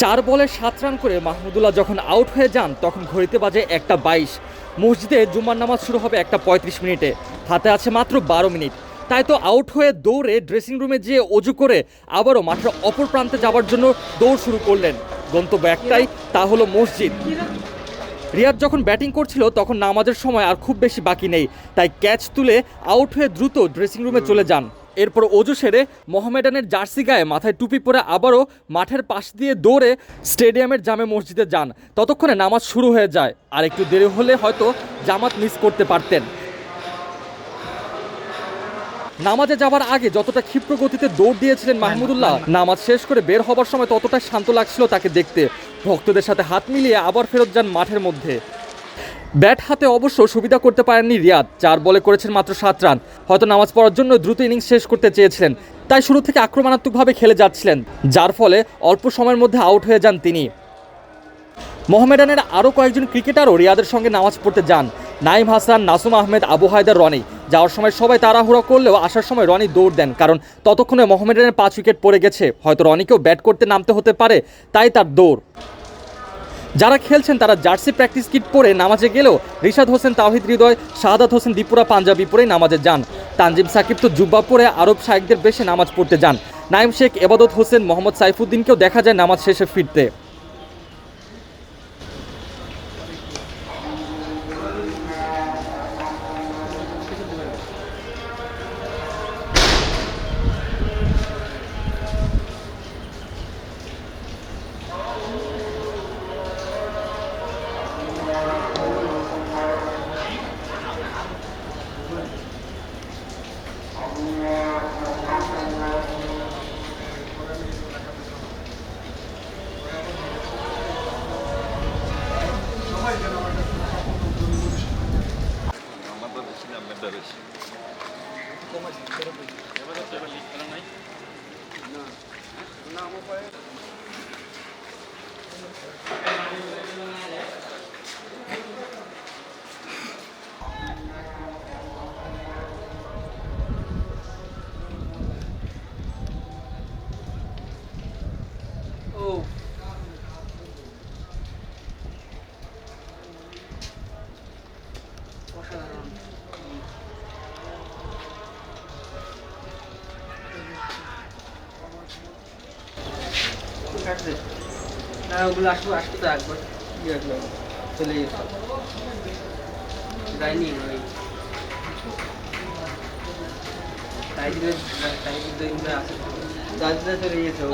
চার বলে সাত রান করে মাহমুদুল্লাহ যখন আউট হয়ে যান, তখন ঘড়িতে বাজে একটা বাইশ। মসজিদে জুম্মার নামাজ শুরু হবে একটা পঁয়ত্রিশ মিনিটে। হাতে আছে মাত্র বারো মিনিট। তাই তো আউট হয়ে দৌড়ে ড্রেসিং রুমে যেয়ে অজু করে আবারও মাঠের অপর প্রান্তে যাওয়ার জন্য দৌড় শুরু করলেন। গন্তব্য একটাই, তা হলো মসজিদ। রিয়াদ যখন ব্যাটিং করছিল, তখন নামাজের সময় আর খুব বেশি বাকি নেই। তাই ক্যাচ তুলে আউট হয়ে দ্রুত ড্রেসিং রুমে চলে যান। এরপর অজু সেরে মোহামেডানের জার্সি গায়ে মাথায় টুপি পরে আবারও মাঠের পাশ দিয়ে দৌড়ে স্টেডিয়ামের জামে মসজিদে যান। ততক্ষণে নামাজ শুরু হয়ে যায়। আর একটু দেরি হলে হয়তো জামাত মিস করতে পারতেন। নামাজে যাবার আগে যতটা ক্ষিপ্র গতিতে দৌড় দিয়েছিলেন মাহমুদুল্লাহ, নামাজ শেষ করে বের হবার সময় ততটা শান্ত লাগছিল তাকে দেখতে। ভক্তদের সাথে হাত মিলিয়ে আবার ফেরত যান মাঠের মধ্যে। ব্যাট হাতে অবশ্য সুবিধা করতে পারেননি রিয়াদ। চার বলে করেছেন মাত্র সাত রান। হয়তো নামাজ পড়ার জন্য দ্রুত ইনিংস শেষ করতে চেয়েছিলেন। তাই শুরু থেকে আক্রমণাত্মকভাবে খেলে যাচ্ছিলেন, যার ফলে অল্প সময়ের মধ্যে আউট হয়ে যান তিনি। মোহামেডানের আরও কয়েকজন ক্রিকেটারও রিয়াদের সঙ্গে নামাজ পড়তে যান। নাইম হাসান, নাসুম আহমেদ, আবু হায়দার, রনি। যাওয়ার সময় সবাই তাড়াহুড়ো করলেও আসার সময় রনি দৌড় দেন, কারণ ততক্ষণে মোহামেডানের পাঁচ উইকেট পড়ে গেছে। হয়তো রনিকেও ব্যাট করতে নামতে হতে পারে, তাই তার দৌড়। যারা খেলছেন তারা জার্সি প্র্যাকটিস কিট পরে নামাজে গেলেও রিশাদ হোসেন তাহিদ হৃদয়, শাহাদাত হোসেন, দীপুরা পাঞ্জাবি পরে নামাজে যান। তানজিম সাকিব তো জুব্বা পরে আরব শাহেকদের বেশে নামাজ পড়তে যান। নাইম শেখ, এবাদত হোসেন, মোহাম্মদ সাইফুদ্দিনকেও দেখা যায় নামাজ শেষে ফিরতে। বেশি না আপনারটা বেশি কাটছে না ওগুলো আসব আসতে তো একবার আসবে চলে যেত যায়নি ওই। তো আছে গাছটা চলে গেছে, ও